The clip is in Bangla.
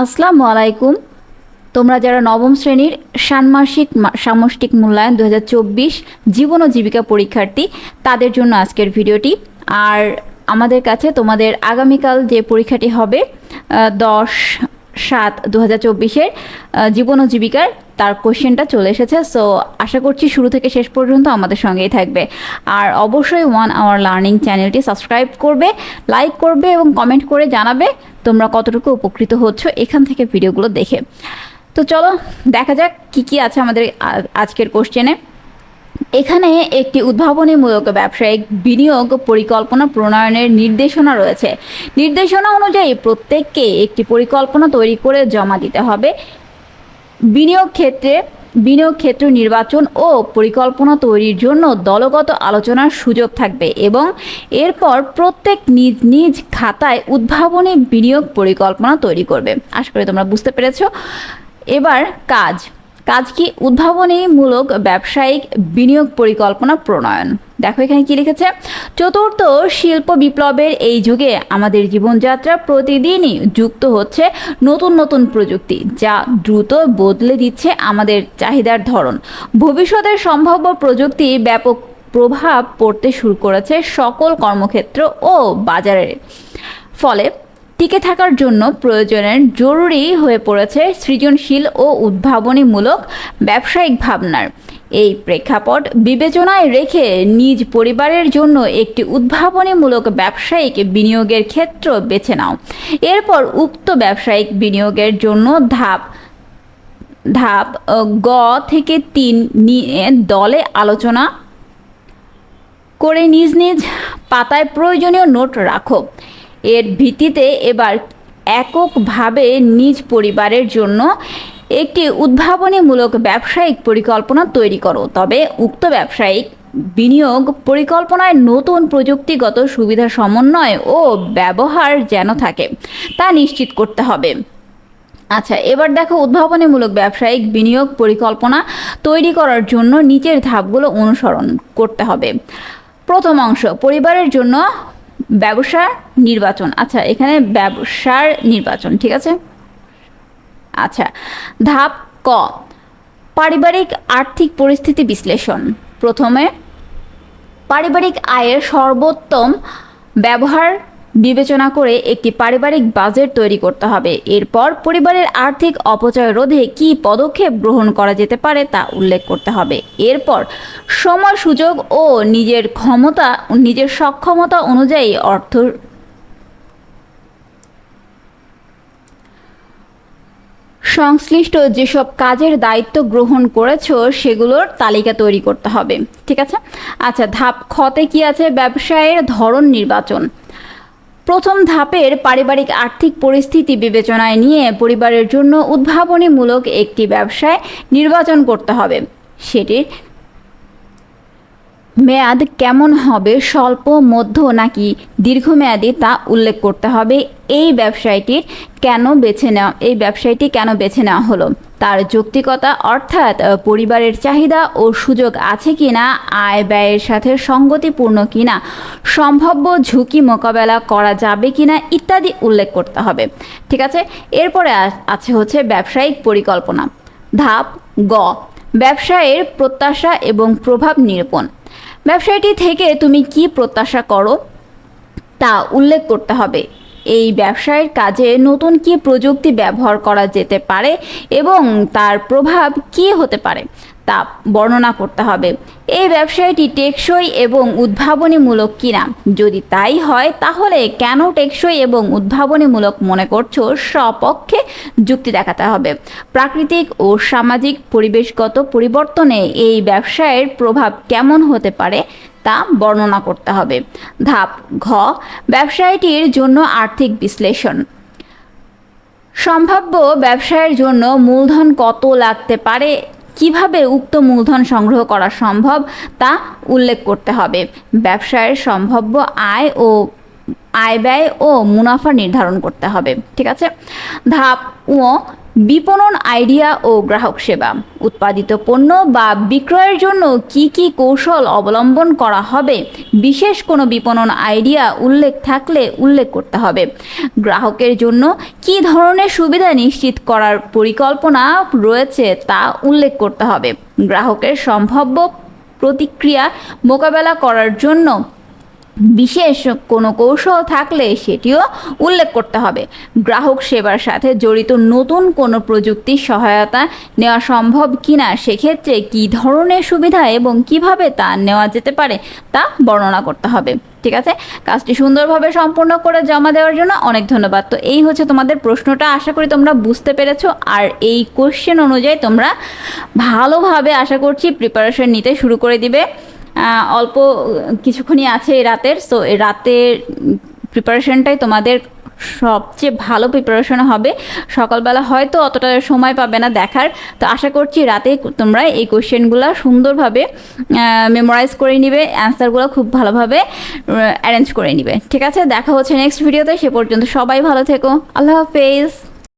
আসসালামু আলাইকুম। তোমরা যারা নবম শ্রেণির ষান্মাসিক সামষ্টিক মূল্যায়ন দুহাজার চব্বিশ জীবন ও জীবিকা পরীক্ষার্থী, তাদের জন্য আজকের ভিডিওটি। আর আমাদের কাছে তোমাদের আগামীকাল যে পরীক্ষাটি হবে দশ সাত দু হাজার চব্বিশের জীবন ও জীবিকার তার কোশ্চেনটা চলে এসেছে। সো আশা করছি শুরু থেকে শেষ পর্যন্ত আমাদের সঙ্গেই থাকবে। আর অবশ্যই ওয়ান আওয়ার লার্নিং চ্যানেলটি সাবস্ক্রাইব করবে লাইক করবে এবং কমেন্ট করে জানাবে তোমরা কতটুকু উপকৃত হচ্ছ এখান থেকে ভিডিওগুলো দেখে। তো চলো, দেখা যাক কি কি আছে আমাদের আজকের কোশ্চেনে এখানে একটি উদ্ভাবনীমূলক ব্যবসায়িক বিনিয়োগ পরিকল্পনা প্রণয়নের নির্দেশনা রয়েছে। নির্দেশনা অনুযায়ী প্রত্যেককে একটি পরিকল্পনা তৈরি করে জমা দিতে হবে। বিনিয়োগ ক্ষেত্রে, বিনিয়োগ ক্ষেত্র নির্বাচন ও পরিকল্পনা তৈরির জন্য দলগত আলোচনার সুযোগ থাকবে এবং এরপর প্রত্যেক নিজ নিজ খাতায় উদ্ভাবনী বিনিয়োগ পরিকল্পনা তৈরি করবে। আশা করি তোমরা বুঝতে পেরেছ। এবার কাজ। কাজ কি উদ্ভাবনীমূলক ব্যবসায়িক বিনিয়োগ পরিকল্পনা প্রণয়ন? দেখো এখানে কি লিখেছে? চতুর্থ শিল্প বিপ্লবের এই যুগে আমাদের জীবনযাত্রা প্রতিদিনই যুক্ত হচ্ছে নতুন নতুন প্রযুক্তি, যা দ্রুত বদলে দিচ্ছে আমাদের চাহিদার ধরন। ভবিষ্যতের সম্ভাব্য প্রযুক্তি ব্যাপক প্রভাব পড়তে শুরু করেছে সকল কর্মক্ষেত্র ও বাজারের ফলে। টিকে থাকার জন্য প্রয়োজনের জরুরি হয়ে পড়েছে সৃজনশীল ও উদ্ভাবনীমূলক ব্যবসায়িক ভাবনার। এই প্রেক্ষাপট বিবেচনায় রেখে নিজ পরিবারের জন্য একটি উদ্ভাবনীমূলক ব্যবসায়িক বিনিয়োগের ক্ষেত্র বেছে নাও। এরপর উক্ত ব্যবসায়িক বিনিয়োগের জন্য ধাপ ধাপ, গ থেকে তিন নিয়ে দলে আলোচনা করে নিজ নিজ পাতায় প্রয়োজনীয় নোট রাখো। এর ভিত্তিতে এবার এককভাবে নিজ পরিবারের জন্য একটি উদ্ভাবনীমূলক ব্যবসায়িক পরিকল্পনা তৈরি করো। তবে উক্ত ব্যবসায়িক বিনিয়োগ পরিকল্পনায় নতুন প্রযুক্তিগত সুবিধা সমন্বয় ও ব্যবহার যেন থাকে, তা নিশ্চিত করতে হবে। আচ্ছা এবার দেখো উদ্ভাবনীমূলক ব্যবসায়িক বিনিয়োগ পরিকল্পনা তৈরি করার জন্য নিচের ধাপগুলো অনুসরণ করতে হবে। প্রথম অংশ, পরিবারের জন্য ব্যবসা নির্বাচন। আচ্ছা এখানে ব্যবসার নির্বাচন, ঠিক আছে? আচ্ছা ধাপ ক, পারিবারিক আর্থিক পরিস্থিতি বিশ্লেষণ। প্রথমে, পারিবারিক আয়ের সর্বোত্তম ব্যবহার বিবেচনা করে একটি পারিবারিক বাজেট তৈরি করতে হবে। এরপর পরিবারের আর্থিক অপচয় রোধে কী পদক্ষেপ গ্রহণ করা যেতে পারে তা উল্লেখ করতে হবে। এরপর সময়, সুযোগ ও নিজের ক্ষমতা, নিজের সক্ষমতা অনুযায়ী অর্থ সংশ্লিষ্ট যেসব কাজের দায়িত্ব গ্রহণ করেছ, সেগুলোর তালিকা তৈরি করতে হবে। ঠিক আছে? আচ্ছা ধাপ খতে কি আছে? ব্যবসায়ের ধরন নির্বাচন। প্রথম ধাপের পারিবারিক আর্থিক পরিস্থিতি বিবেচনায় নিয়ে পরিবারের জন্য উদ্ভাবনীমূলক একটি ব্যবসায় নির্বাচন করতে হবে। সেটির মেয়াদ কেমন হবে, স্বল্প, মধ্য নাকি দীর্ঘমেয়াদী তা উল্লেখ করতে হবে। এই ব্যবসায়টির কেন বেছে নেওয়া এই ব্যবসায়টি কেন বেছে নেওয়া হলো? তার যৌক্তিকতা অর্থাৎ পরিবারের চাহিদা ও সুযোগ আছে কিনা, আয় ব্যয়ের সাথে সঙ্গতিপূর্ণ কিনা, সম্ভাব্য ঝুঁকি মোকাবেলা করা যাবে কিনা ইত্যাদি উল্লেখ করতে হবে। ঠিক আছে? এরপরে আছে হচ্ছে ব্যবসায়িক পরিকল্পনা। ধাপ গ, ব্যবসায়ের প্রত্যাশা এবং প্রভাব নিরূপণ। ব্যবসায়টি থেকে তুমি কি প্রত্যাশা করো, তা উল্লেখ করতে হবে। এই ব্যবসায়ের কাজে নতুন কি প্রযুক্তি ব্যবহার করা যেতে পারে এবং তার প্রভাব কি হতে পারে তা বর্ণনা করতে হবে। এই ব্যবসায়টি টেকসই এবং উদ্ভাবনীমূলক কিনা? যদি তাই হয়, তাহলে কেন টেকসই এবং উদ্ভাবনীমূলক মনে করছ? স্বপক্ষে যুক্তি দেখাতে হবে। প্রাকৃতিক ও সামাজিক পরিবেশগত পরিবর্তনে এই ব্যবসায়ের প্রভাব কেমন হতে পারে? তা বর্ণনা করতে হবে। ধাপ ঘ, ব্যবসায়টির জন্য আর্থিক বিশ্লেষণ। সম্ভাব্য ব্যবসায়ের জন্য মূলধন কত লাগতে পারে? কীভাবে উক্ত মূলধন সংগ্রহ করা সম্ভব? তা উল্লেখ করতে হবে। ব্যবসায়ের সম্ভাব্য আয় ও আয় ব্যয় ও মুনাফা নির্ধারণ করতে হবে। ঠিক আছে? ধাপ ও বিপণন আইডিয়া ও গ্রাহক সেবা। উৎপাদিত পণ্য বা বিক্রয়ের জন্য কি কি কৌশল অবলম্বন করা হবে? বিশেষ কোনো বিপণন আইডিয়া উল্লেখ থাকলে উল্লেখ করতে হবে। গ্রাহকের জন্য কি ধরনের সুবিধা নিশ্চিত করার পরিকল্পনা রয়েছে তা উল্লেখ করতে হবে। গ্রাহকের সম্ভাব্য প্রতিক্রিয়া মোকাবেলা করার জন্য বিশেষ কোনো কৌশল থাকলে সেটিও উল্লেখ করতে হবে। গ্রাহক সেবার সাথে জড়িত নতুন কোনো প্রযুক্তির সহায়তা নেওয়া সম্ভব কিনা, সেক্ষেত্রে কী ধরনের সুবিধা এবং কীভাবে তা নেওয়া যেতে পারে তা বর্ণনা করতে হবে। ঠিক আছে? কাজটি সুন্দরভাবে সম্পূর্ণ করে জমা দেওয়ার জন্য অনেক ধন্যবাদ। তো এই হচ্ছে তোমাদের প্রশ্নটা। আশা করি তোমরা বুঝতে পেরেছ। আর এই কোশ্চেন অনুযায়ী তোমরা ভালোভাবে আশা করছি প্রিপারেশন নিতে শুরু করে দিবে। অল্প কিছুক্ষণই আছে এই রাতের সো রাতের প্রিপারেশনটাই তোমাদের সবচেয়ে ভালো প্রিপারেশন হবে। সকালবেলা হয়তো অতটা সময় পাবে না দেখার, তো আশা করছি রাতে তোমরা এই কোশ্চেনগুলো সুন্দরভাবে মেমোরাইজ করে নিবে অ্যান্সারগুলো খুব ভালোভাবে অ্যারেঞ্জ করে নিবে। ঠিক আছে, দেখা হচ্ছে নেক্সট ভিডিওতে সে পর্যন্ত সবাই ভালো থেকো। আল্লাহ হাফেজ।